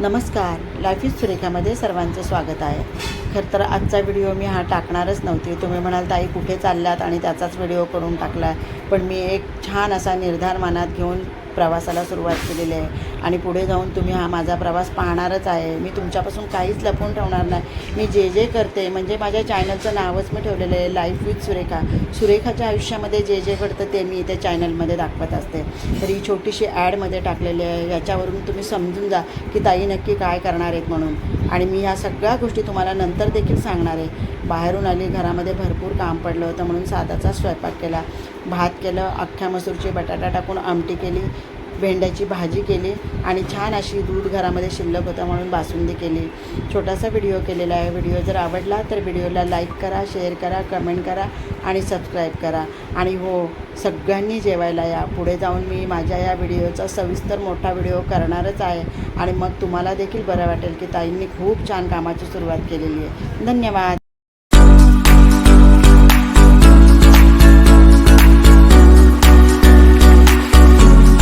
नमस्कार. Life is सुरेखामध्ये सर्वांचं स्वागत आहे. खरं तर आजचा व्हिडिओ मी हा टाकणारच नव्हती. तुम्ही म्हणाल ताई कुठे चालल्यात आणि त्याचाच व्हिडिओ करून टाकला पण मी एक छान असा निर्धार मनात घेऊन प्रवासाला सुरुवात केलेली आहे. आणि पुढे जाऊन तुम्ही हा माझा प्रवास पाहणारच आहे. मी तुमच्यापासून काहीच लपवून ठेवणार नाही. मी जे जे करते म्हणजे माझ्या चॅनलचं नावच मी ठेवलेलं आहे लाईफ विथ सुरेखा. सुरेखाच्या आयुष्यामध्ये जे जे घडतं ते मी त्या चॅनलमध्ये दाखवत असते. तर ही छोटीशी ॲडमध्ये टाकलेली आहे. याच्यावरून तुम्ही समजून जा की ताई नक्की काय करणार आहेत म्हणून. आणि मी ह्या सगळ्या गोष्टी तुम्हाला नंतर देखील सांगणार आहे. बाहेरून आली घरामध्ये भरपूर काम पडलं होतं म्हणून साधाचा स्वयंपाक केला. भात केलं अख्ख्या मसूरची बटाटा टाकून आमटी केली. भेंड्याची भाजी केली आणि छान अशी दूध घरामध्ये शिल्लक होतं म्हणून बासुंदी केली. छोटासा व्हिडिओ केलेला आहे. व्हिडिओ जर आवडला तर व्हिडिओला लाईक करा शेअर करा कमेंट करा आणि सबस्क्राईब करा. आणि हो सगळ्यांनी जेवायला या. पुढे जाऊन मी माझ्या या व्हिडिओचा सविस्तर मोठा व्हिडिओ करणारच आहे. आणि मग तुम्हाला देखील बरं वाटेल की ताईंनी खूप छान कामाची सुरुवात केलेली आहे. धन्यवाद.